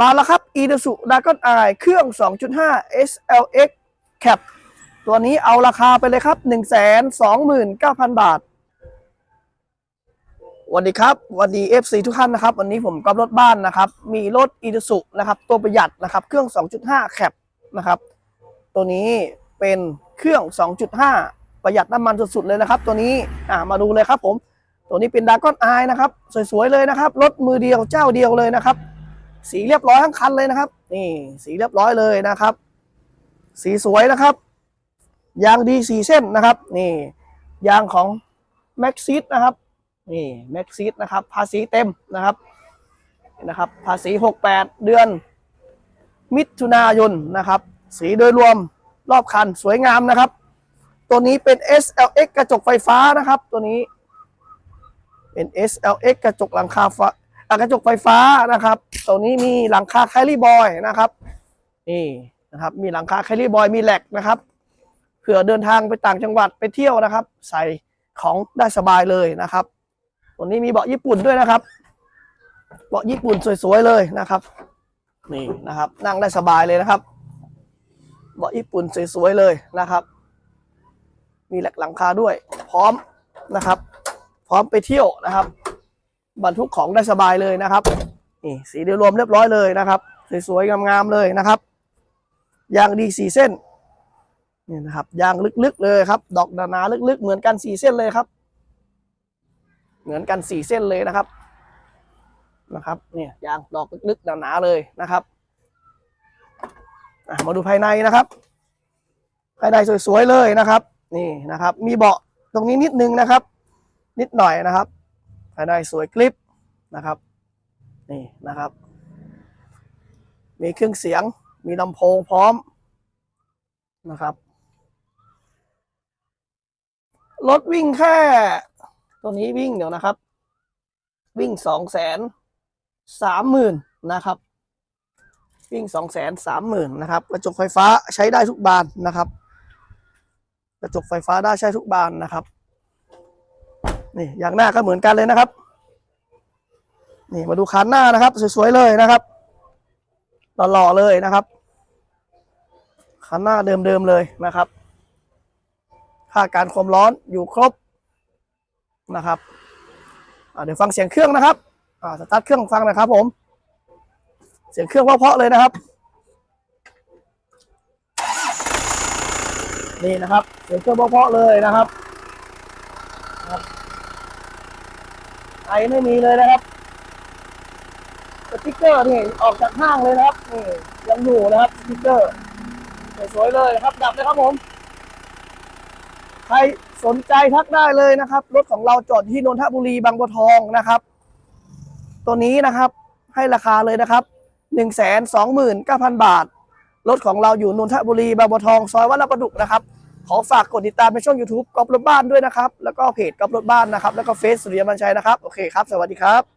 มาแล้วครับ i d a s u Dragon Eye เครื่อง 2.5 SLX Cap ตัวนี้เอาราคาไปเลยครับ 129,000 บาทสวัสดีครับสวัสดี FC ทุกท่านนะครับ วันนี้ผมกับรถบ้านนะครับ มีรถ i d a s u นะครับตัวประหยัดนะครับ เครื่อง 2.5 Cap นะครับ ตัวนี้เป็นเครื่อง 2.5 ประหยัดน้ำมันสุดๆเลยนะครับ ตัวนี้อ่ามาดูเลยครับผม ตัวนี้เป็นดากอนไอนะครับ สวยๆเลยนะครับ รถมือเดียวเจ้าเดียวเลยนะครับ สีเรียบร้อยทั้งคันเลยนะครับ นี่สีเรียบร้อยเลยนะครับ สีสวยนะครับ ยางดีสีเส้นนะครับ นี่ ยางของแม็กซิสนะครับ นี่แม็กซิสนะครับ ภาษีเต็มนะครับนะครับ ภาษี 68 เดือน มิถุนายนนะครับ สีโดยรวมรอบคันสวยงามนะครับ ตัวนี้เป็น SLX กระจกไฟฟ้านะครับ ตัวนี้เป็น SLX กระจกหลังคาฟ้า กระจกไฟฟ้านะครับตัวนี้มีหลังคาแคลรี่บอยนะครับนี่นะครับ มีหลังคาแคลรี่บอยมีแหลกนะครับเผื่อเดินทางไปต่างจังหวัดไปเที่ยวนะครับ ใส่ของได้สบายเลยนะครับ ตัวนี้มีเบาะญี่ปุ่นด้วยนะครับ เบาะญี่ปุ่นสวยๆเลยนะครับ นี่นะครับ นั่งได้สบายเลยนะครับ เบาะญี่ปุ่นสวยๆเลยนะครับ มีแหลกหลังคาด้วย พร้อมนะครับ พร้อมไปเที่ยวนะครับ บรรทุกของได้สบายเลยนะครับนี่สีเดียวรวมเรียบร้อยเลยนะครับ สวยๆงามๆเลยนะครับยางดีสี่เส้นนี่นะครับยางลึกๆเลยครับ ดอกหนาๆลึกๆ เหมือนกันสี่เส้นเลยครับ เหมือนกันสี่เส้นเลยนะครับนะครับเนี่ยยางดอกลึกๆหนาๆเลยนะครับมาดูภายในนะครับ ภายในสวยๆเลยนะครับ นี่นะครับ มีเบาะตรงนี้นิดนึงนะครับ นิดหน่อยนะครับ ภายในสวยกริปนะครับนี่นะครับ มีเครื่องเสียงมีลำโพงพร้อมนะครับรถวิ่งแค่ตัวนี้วิ่งเดี๋ยวนะครับ วิ่งสองแสนสามหมื่นนะครับ วิ่งสองแสนสามหมื่นนะครับกระจกไฟฟ้าใช้ได้ทุกบานนะครับ กระจกไฟฟ้าได้ใช้ทุกบานนะครับ นี่อย่างหน้าก็เหมือนกันเลยนะครับ นี่มาดูคันหน้านะครับ สวยๆเลยนะครับหล่อๆเลยนะครับคันหน้าเดิมๆเลยนะครับค่าการความร้อนอยู่ครบนะครับเดี๋ยวฟังเสียงเครื่องนะครับสตาร์ทเครื่องฟังนะครับผม เสียงเครื่องเพาะๆเลยนะครับ นี่นะครับ เสียงเครื่องเพาะๆเลยนะครับ ไอไม่มีเลยนะครับสติ๊กเกอร์นี่ออกจากห้างเลยนะครับนี่ยังอยู่นะครับสติ๊กเกอร์สวยๆเลยนะครับ ดับเลยครับผมใครสนใจทักได้เลยนะครับ รถของเราจอดที่นนทบุรีบางบัวทองนะครับ ตัวนี้นะครับให้ราคาเลยนะครับหนึ่งแสนสองหมื่นเก้าพันบาท รถของเราอยู่นนทบุรีบางบัวทอง ซอยวัดลาประดุกนะครับ ขอฝากกดติดตามในช่อง YouTube กอบรถบ้านด้วยนะครับ แล้วก็เพจกอบรถบ้านนะครับ แล้วก็เฟซสุริยมันชัยนะครับ โอเคครับ สวัสดีครับ